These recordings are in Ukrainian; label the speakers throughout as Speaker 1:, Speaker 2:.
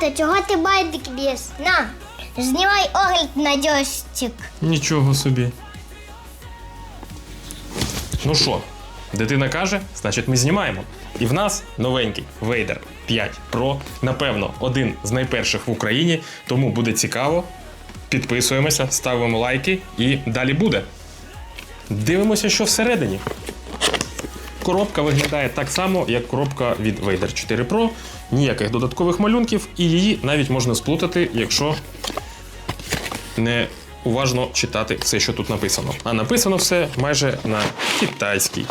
Speaker 1: Тато, чого ти байдик б'єш? На, знімай огляд на джойстик.
Speaker 2: Нічого собі. Ну що, дитина каже, значить ми знімаємо. І в нас новенький Vader 5 Pro, напевно, один з найперших в Україні, тому буде цікаво. Підписуємося, ставимо лайки і далі буде. Дивимося, що всередині. Коробка виглядає так само, як коробка від Vader 4 Pro. Ніяких додаткових малюнків, і її навіть можна сплутати, якщо не уважно читати все, що тут написано. А написано все майже на китайській.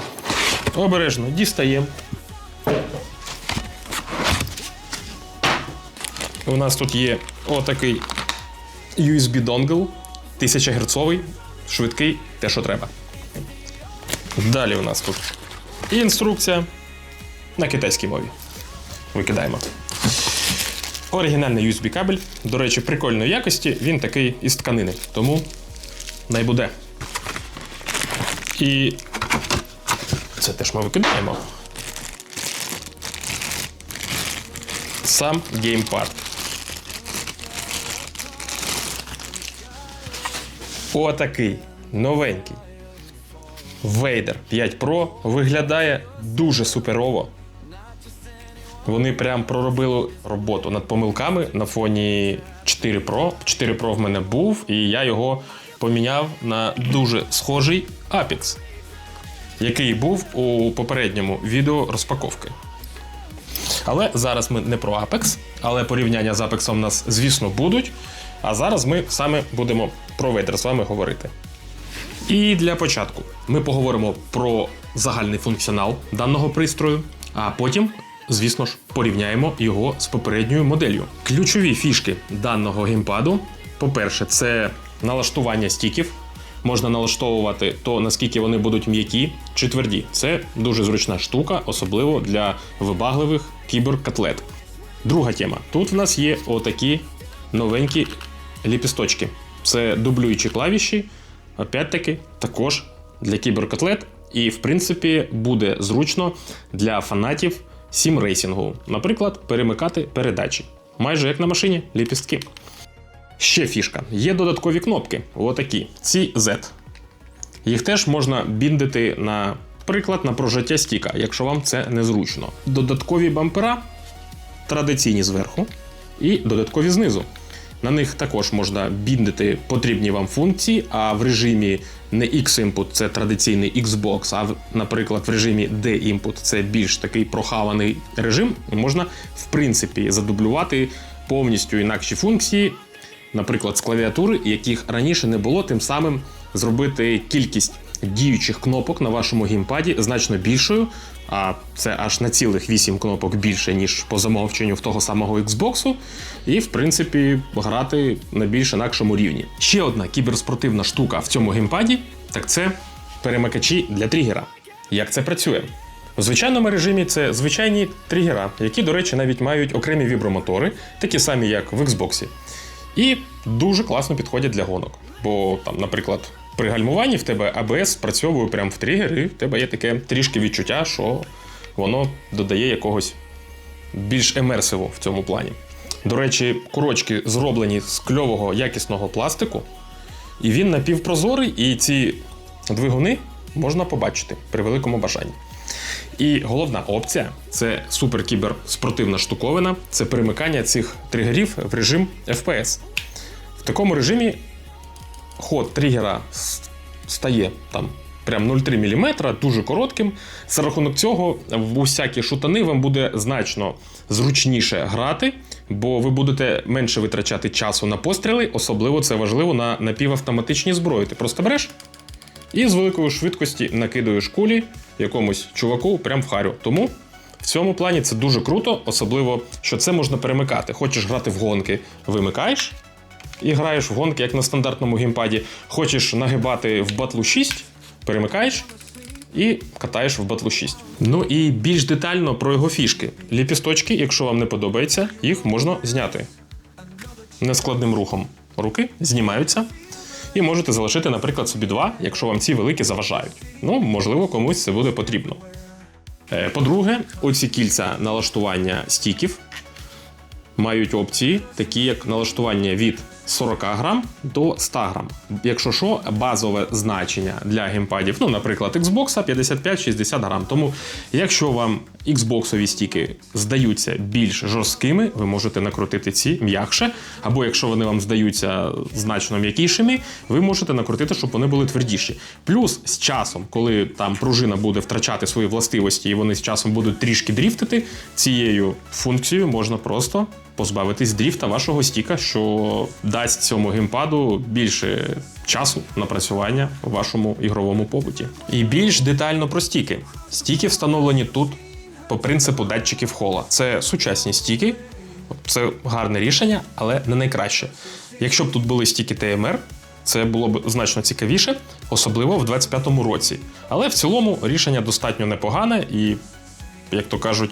Speaker 2: Обережно дістаємо. У нас тут є отакий USB донгл 1000 герцовий, швидкий, те, що треба. Далі у нас тут інструкція на китайській мові. Викидаємо. Оригінальний USB кабель, до речі, прикольної якості, він такий із тканини, тому най буде. І це теж ми викидаємо. Сам геймпад. Отакий новенький Vader 5 Pro виглядає дуже суперово. Вони прям проробили роботу над помилками на фоні 4 Pro. 4 Pro в мене був, і я його поміняв на дуже схожий Apex, який був у попередньому відео розпаковки. Але зараз ми не про Apex, але порівняння з Apex у нас, звісно, будуть. А зараз ми саме будемо про Vader з вами говорити. І для початку ми поговоримо про загальний функціонал даного пристрою, а потім, звісно ж, порівняємо його з попередньою моделлю. Ключові фішки даного геймпаду: по-перше, це налаштування стіків. Можна налаштовувати то, наскільки вони будуть м'які чи тверді. Це дуже зручна штука, особливо для вибагливих кіберкотлет. Друга тема. Тут в нас є отакі новенькі ліпісточки. Це дублюючі клавіші, опять-таки, також для кіберкотлет. І, в принципі, буде зручно для фанатів сім-рейсінгу. Наприклад, перемикати передачі. Майже як на машині, ліпістки. Ще фішка. Є додаткові кнопки. Отакі. Ці Z. Їх теж можна біндити на приклад на прожиття стіка, якщо вам це незручно. Додаткові бампера традиційні зверху і додаткові знизу. На них також можна біндити потрібні вам функції, а в режимі не X-Input це традиційний Xbox, а наприклад в режимі D-Input це більш такий прохаваний режим. Можна в принципі задублювати повністю інакші функції, наприклад, з клавіатури, яких раніше не було, тим самим зробити кількість діючих кнопок на вашому геймпаді значно більшою. А це аж на цілих 8 кнопок більше, ніж по замовченню в того самого Xbox, і в принципі грати на більш інакшому рівні. Ще одна кіберспортивна штука в цьому геймпаді так це перемикачі для тригера. Як це працює? У звичайному режимі це звичайні тригера, які, до речі, навіть мають окремі вібромотори, такі самі, як в Xbox. І дуже класно підходять для гонок. Бо там, наприклад, при гальмуванні в тебе ABS спрацьовує прямо в тригер, і в тебе є таке трішки відчуття, що воно додає якогось більш емерсиву в цьому плані. До речі, курочки зроблені з кльового якісного пластику, і він напівпрозорий, і ці двигуни можна побачити при великому бажанні. І головна опція це суперкібер спортивна штуковина, це перемикання цих тригерів в режим FPS. В такому режимі ход тригера стає там прям 0,3 мм, дуже коротким. За рахунок цього в усякі шутани вам буде значно зручніше грати, бо ви будете менше витрачати часу на постріли, особливо це важливо на напівавтоматичній зброї. Ти просто береш і з великої швидкості накидуєш кулі якомусь чуваку прям в харю. Тому в цьому плані це дуже круто, особливо, що це можна перемикати. Хочеш грати в гонки, вимикаєш і граєш в гонки, як на стандартному геймпаді. Хочеш нагибати в батлу 6, перемикаєш і катаєш в батлу 6. Ну і більш детально про його фішки. Ліпісточки, якщо вам не подобається, їх можна зняти нескладним рухом руки, знімаються. І можете залишити, наприклад, собі два, якщо вам ці великі заважають. Ну, можливо, комусь це буде потрібно. Е, По-друге, оці кільця налаштування стіків мають опції, такі як налаштування від 40 грам до 100 грам. Якщо що, базове значення для геймпадів, ну, наприклад, Xbox 55-60 грам. Тому, якщо вам Xbox стіки здаються більш жорсткими, ви можете накрутити ці м'якше. Або якщо вони вам здаються значно м'якішими, ви можете накрутити, щоб вони були твердіші. Плюс з часом, коли там пружина буде втрачати свої властивості і вони з часом будуть трішки дріфтити, цією функцією можна просто позбавитись дріфта вашого стіка, що дасть цьому геймпаду більше часу напрацювання у вашому ігровому побуті. І більш детально про стіки. Стіки встановлені тут по принципу датчиків хола. Це сучасні стіки, це гарне рішення, але не найкраще. Якщо б тут були стіки TMR, це було б значно цікавіше, особливо в 25-му році. Але в цілому рішення достатньо непогане і, як то кажуть,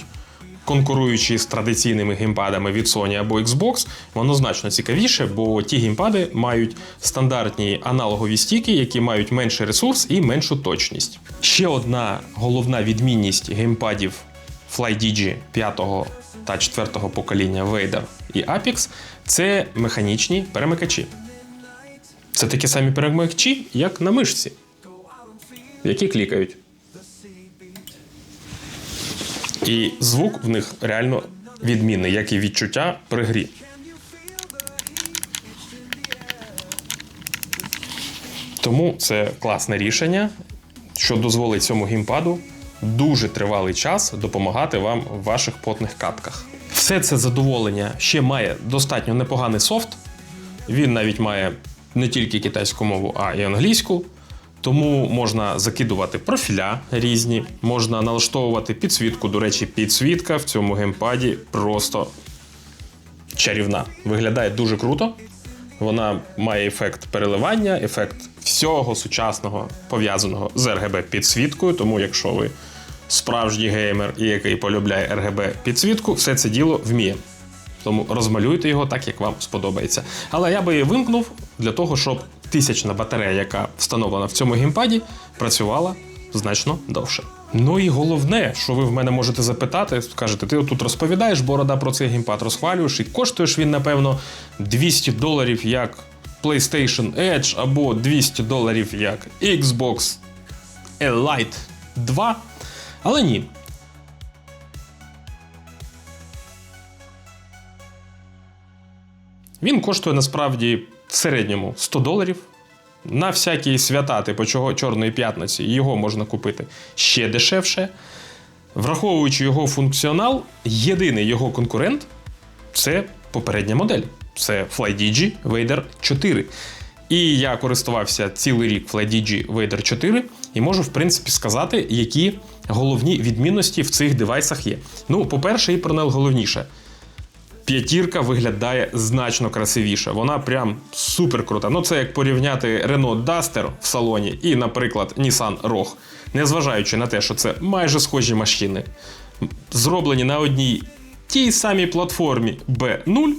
Speaker 2: конкуруючи з традиційними геймпадами від Sony або Xbox, воно значно цікавіше, бо ті геймпади мають стандартні аналогові стіки, які мають менший ресурс і меншу точність. Ще одна головна відмінність геймпадів FlyDigi 5 та 4 покоління Vader і Apex це механічні перемикачі. Це такі самі перемикачі, як на мишці, які клікають. І звук в них реально відмінний, як і відчуття при грі. Тому це класне рішення, що дозволить цьому геймпаду дуже тривалий час допомагати вам в ваших потних катках. Все це задоволення ще має достатньо непоганий софт. Він навіть має не тільки китайську мову, а й англійську. Тому можна закидувати профіля різні, можна налаштовувати підсвітку. До речі, підсвітка в цьому геймпаді просто чарівна. Виглядає дуже круто. Вона має ефект переливання, ефект всього сучасного пов'язаного з RGB підсвіткою. Тому, якщо ви справжній геймер і який полюбляє RGB підсвітку, все це діло вміє. Тому розмалюйте його так, як вам сподобається. Але я би її вимкнув для того, щоб тисячна батарея, яка встановлена в цьому геймпаді, працювала значно довше. Ну і головне, що ви в мене можете запитати, скажете, ти тут розповідаєш, борода про цей геймпад розхвалюєш, і коштуєш він, напевно, 200 доларів як PlayStation Edge або 200 доларів як Xbox Elite 2. Але ні, Він коштує насправді в середньому 100 доларів. На всякі свята, типу Чорної п'ятниці, його можна купити ще дешевше. Враховуючи його функціонал, єдиний його конкурент це попередня модель. Це FlyDigi Vader 4. І я користувався цілий рік FlyDigi Vader 4 і можу, в принципі, сказати, які головні відмінності в цих девайсах є. Ну, по-перше, і про найголовніше. П'ятірка виглядає значно красивіше. Вона прям супер крута. Ну, це як порівняти Renault Duster в салоні і, наприклад, Nissan Rogue. Незважаючи на те, що це майже схожі машини, зроблені на одній тій самій платформі B0,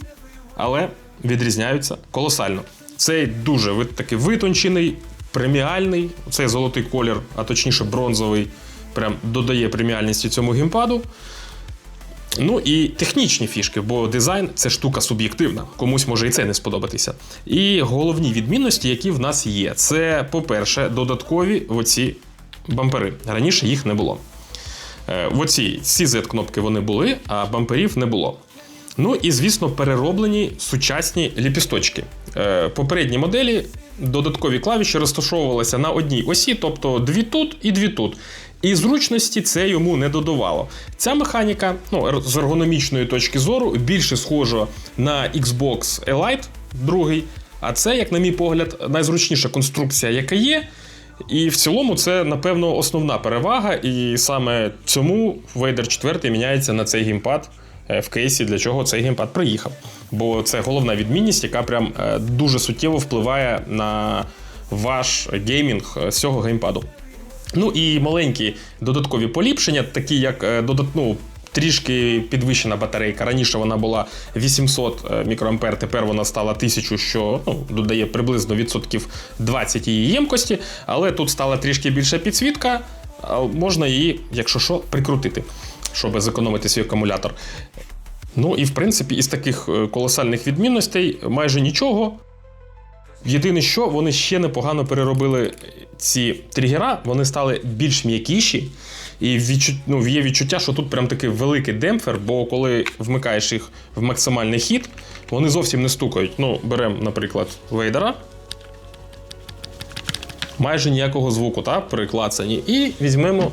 Speaker 2: але відрізняються колосально. Цей дуже такий витончений, преміальний. Цей золотий колір, а точніше бронзовий, прям додає преміальності цьому геймпаду. Ну і технічні фішки, бо дизайн це штука суб'єктивна. Комусь може і це не сподобатися. І головні відмінності, які в нас є, це, по-перше, додаткові оці бампери. Раніше їх не було. Е, оці ці Z-кнопки вони були, а бамперів не було. Ну і, звісно, перероблені сучасні ліпісточки. Е, Попередні моделі додаткові клавіші розташовувалися на одній осі, тобто дві тут і дві тут. І зручності це йому не додавало. Ця механіка, ну, з ергономічної точки зору, більше схожа на Xbox Elite 2, а це, як на мій погляд, найзручніша конструкція, яка є. І в цілому це, напевно, основна перевага, і саме цьому Vader 4 міняється на цей геймпад е, в кейсі, для чого цей геймпад приїхав. Бо це головна відмінність, яка прям е, дуже суттєво впливає на ваш геймінг е, з цього геймпаду. Ну і маленькі додаткові поліпшення, такі як е, ну, трішки підвищена батарейка. Раніше вона була 800 мікроампер, тепер вона стала 1000, що ну, додає приблизно відсотків 20 її ємкості, але тут стала трішки більша підсвітка, можна її, якщо що, прикрутити, щоб зекономити свій акумулятор. Ну і в принципі, із таких е, колосальних відмінностей майже нічого. Єдине, що вони ще непогано переробили ці тригера, вони стали більш м'якіші, і відчут, ну, є відчуття, що тут прям такий великий демпфер, бо коли вмикаєш їх в максимальний хід, вони зовсім не стукають. Ну, беремо, наприклад, вейдера. Майже ніякого звуку, та, при клацанні. І візьмемо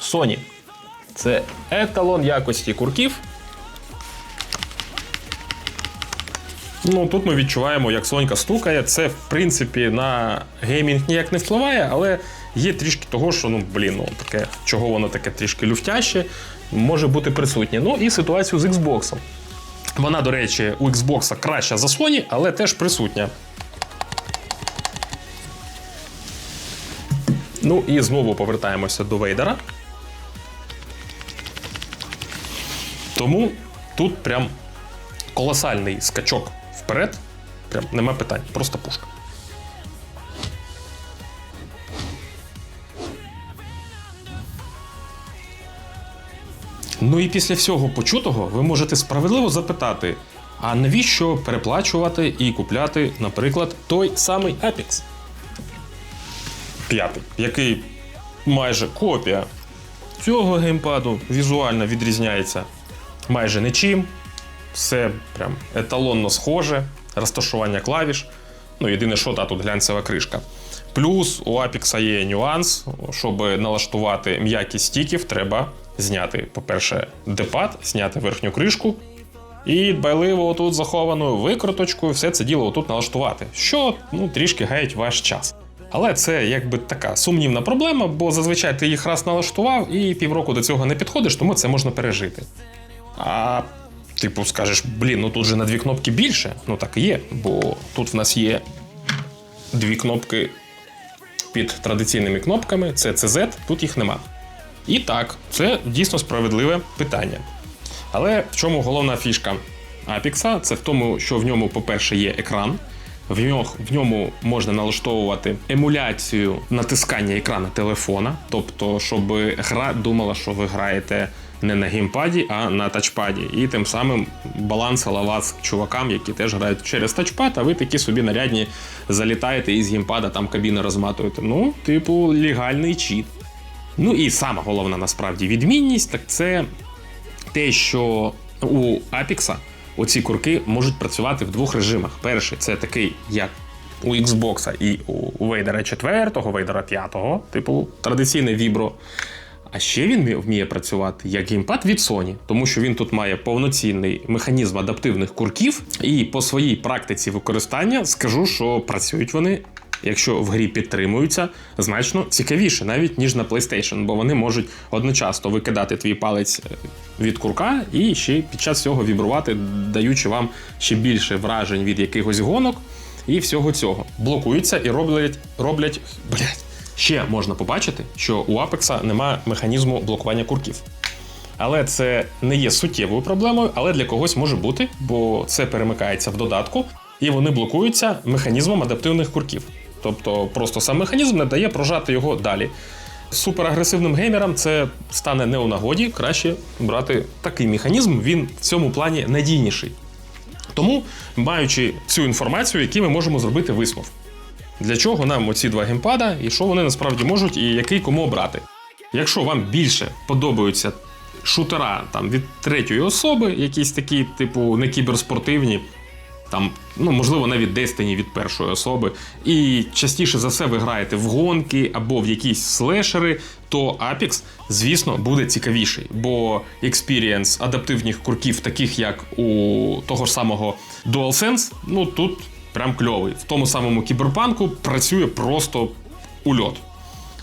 Speaker 2: Sony. Це еталон якості курків. Ну, тут ми відчуваємо, як Сонька стукає. Це, в принципі, на геймінг ніяк не впливає, але є трішки того, що, ну, блін, ну, таке, чого воно таке трішки люфтяще, може бути присутнє. Ну і ситуацію з Xbox. Вона, до речі, у Xbox краща за Sony, але теж присутня. Ну і знову повертаємося до Вейдера. Тому тут прям колосальний скачок вперед. Прям нема питань, просто пушка. Ну і після всього почутого ви можете справедливо запитати: а навіщо переплачувати і купляти, наприклад, той самий Apex? П'ятий, який майже копія цього геймпаду візуально відрізняється майже нічим. Все прям еталонно схоже, розташування клавіш. Ну, єдине, що та тут глянцева кришка. Плюс у Apex є нюанс, щоб налаштувати м'якість стіків, треба зняти, по-перше, депад, зняти верхню кришку. І дбайливо отут захованою викруточкою все це діло отут налаштувати, що ну, трішки гають ваш час. Але це якби така сумнівна проблема, бо зазвичай ти їх раз налаштував і півроку до цього не підходиш, тому це можна пережити. А типу скажеш, блін, ну тут же на дві кнопки більше. Ну так і є, бо тут в нас є дві кнопки під традиційними кнопками: це CZ, тут їх нема. І так, це дійсно справедливе питання. Але в чому головна фішка Apex? Це в тому, що в ньому, по-перше, є екран. В ньому можна налаштовувати емуляцію натискання екрана телефона, тобто, щоб гра думала, що ви граєте не на геймпаді, а на тачпаді. І тим самим балансила вас чувакам, які теж грають через тачпад, а ви такі собі нарядні залітаєте із геймпада, там кабіни розматуєте. Ну, типу, легальний чіт. Ну і сама головна насправді відмінність так це те, що у Apex оці курки можуть працювати в двох режимах. Перший це такий, як у Xbox і у Вейдера 4, Вейдера 5, типу традиційне вібро. А ще він вміє- працювати як геймпад від Sony, тому що він тут має повноцінний механізм адаптивних курків. І по своїй практиці використання скажу, що працюють вони, якщо в грі підтримуються, значно цікавіше, навіть ніж на PlayStation, бо вони можуть одночасно викидати твій палець е, від курка і ще під час цього вібрувати, даючи вам ще більше вражень від якихось гонок і всього цього. Блокуються і роблять, роблять блядь, Ще можна побачити, що у Apex немає механізму блокування курків. Але це не є суттєвою проблемою, але для когось може бути, бо це перемикається в додатку, і вони блокуються механізмом адаптивних курків. Тобто просто сам механізм не дає прожати його далі. Суперагресивним геймерам це стане не у нагоді, краще брати такий механізм, він в цьому плані надійніший. Тому, маючи цю інформацію, які ми можемо зробити висновок. Для чого нам оці два геймпада і що вони насправді можуть, і який кому обрати. Якщо вам більше подобаються шутера там, від третьої особи, якісь такі, типу, не кіберспортивні, там, ну, можливо, навіть Destiny від першої особи, і частіше за все ви граєте в гонки або в якісь слешери, то Apex, звісно, буде цікавіший, бо експірієнс адаптивних курків, таких як у того ж самого DualSense, ну тут прям кльовий. В тому самому кіберпанку працює просто ульот.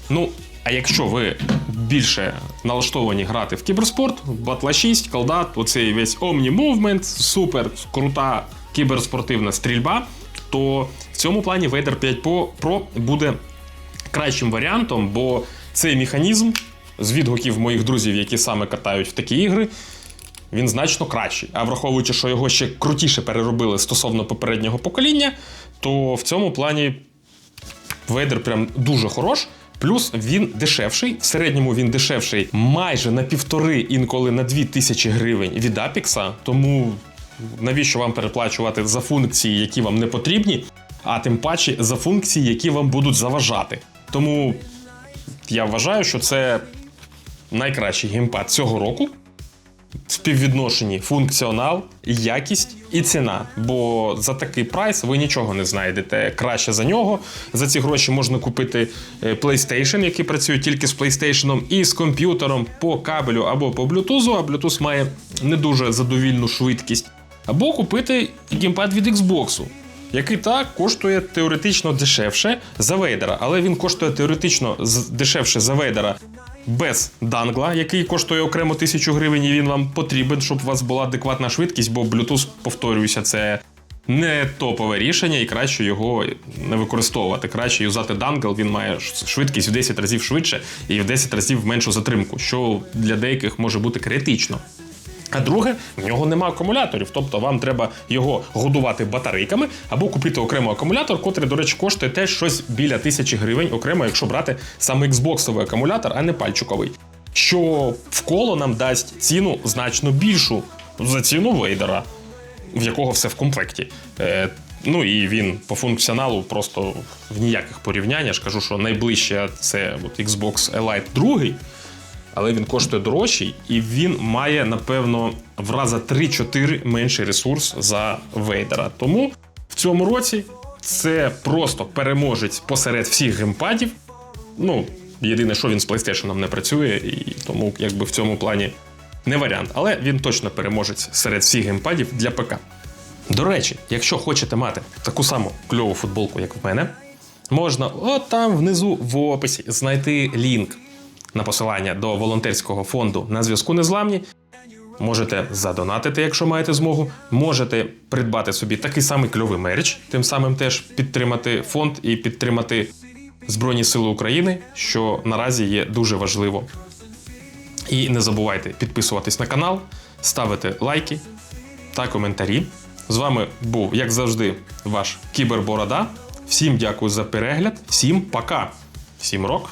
Speaker 2: Ну, а якщо ви більше налаштовані грати в кіберспорт, Батла 6, колдат, оцей весь Omni Movement, супер крута кіберспортивна стрільба, то в цьому плані Vader 5 Pro буде кращим варіантом, бо цей механізм з відгуків моїх друзів, які саме катають в такі ігри, він значно кращий. А враховуючи, що його ще крутіше переробили стосовно попереднього покоління, то в цьому плані Вейдер прям дуже хорош. Плюс він дешевший. В середньому він дешевший майже на півтори, інколи на дві тисячі гривень від Апікса. Тому навіщо вам переплачувати за функції, які вам не потрібні, а тим паче за функції, які вам будуть заважати. Тому я вважаю, що це найкращий геймпад цього року співвідношенні функціонал, якість і ціна. Бо за такий прайс ви нічого не знайдете краще за нього. За ці гроші можна купити е, PlayStation, який працює тільки з PlayStation, і з комп'ютером по кабелю або по Bluetooth, а Bluetooth має не дуже задовільну швидкість. Або купити геймпад від Xbox, який так коштує теоретично дешевше за Вейдера, але він коштує теоретично дешевше за Вейдера без дангла, який коштує окремо тисячу гривень, і він вам потрібен, щоб у вас була адекватна швидкість, бо Bluetooth, повторююся, це не топове рішення, і краще його не використовувати. Краще юзати дангл, він має швидкість в 10 разів швидше і в 10 разів меншу затримку, що для деяких може бути критично. А друге, в нього нема акумуляторів, тобто вам треба його годувати батарейками або купити окремо акумулятор, котрий, до речі, коштує теж щось біля тисячі гривень, окремо, якщо брати саме Xbox акумулятор, а не пальчиковий. Що в коло нам дасть ціну значно більшу за ціну Вейдера, в якого все в комплекті. Е, ну і він по функціоналу просто в ніяких порівняннях. Я ж кажу, що найближче це от Xbox Elite 2, але він коштує дорожчий, і він має, напевно, в раза 3-4 менший ресурс за Вейдера. Тому в цьому році це просто переможець посеред всіх геймпадів. Ну, єдине, що він з PlayStation не працює, і тому якби в цьому плані не варіант. Але він точно переможець серед всіх геймпадів для ПК. До речі, якщо хочете мати таку саму кльову футболку, як в мене, можна от там внизу в описі знайти лінк на посилання до волонтерського фонду на зв'язку Незламні. Можете задонатити, якщо маєте змогу. Можете придбати собі такий самий кльовий мерч, тим самим теж підтримати фонд і підтримати Збройні Сили України, що наразі є дуже важливо. І не забувайте підписуватись на канал, ставити лайки та коментарі. З вами був, як завжди, ваш Кіберборода. Всім дякую за перегляд, всім пока, всім рок.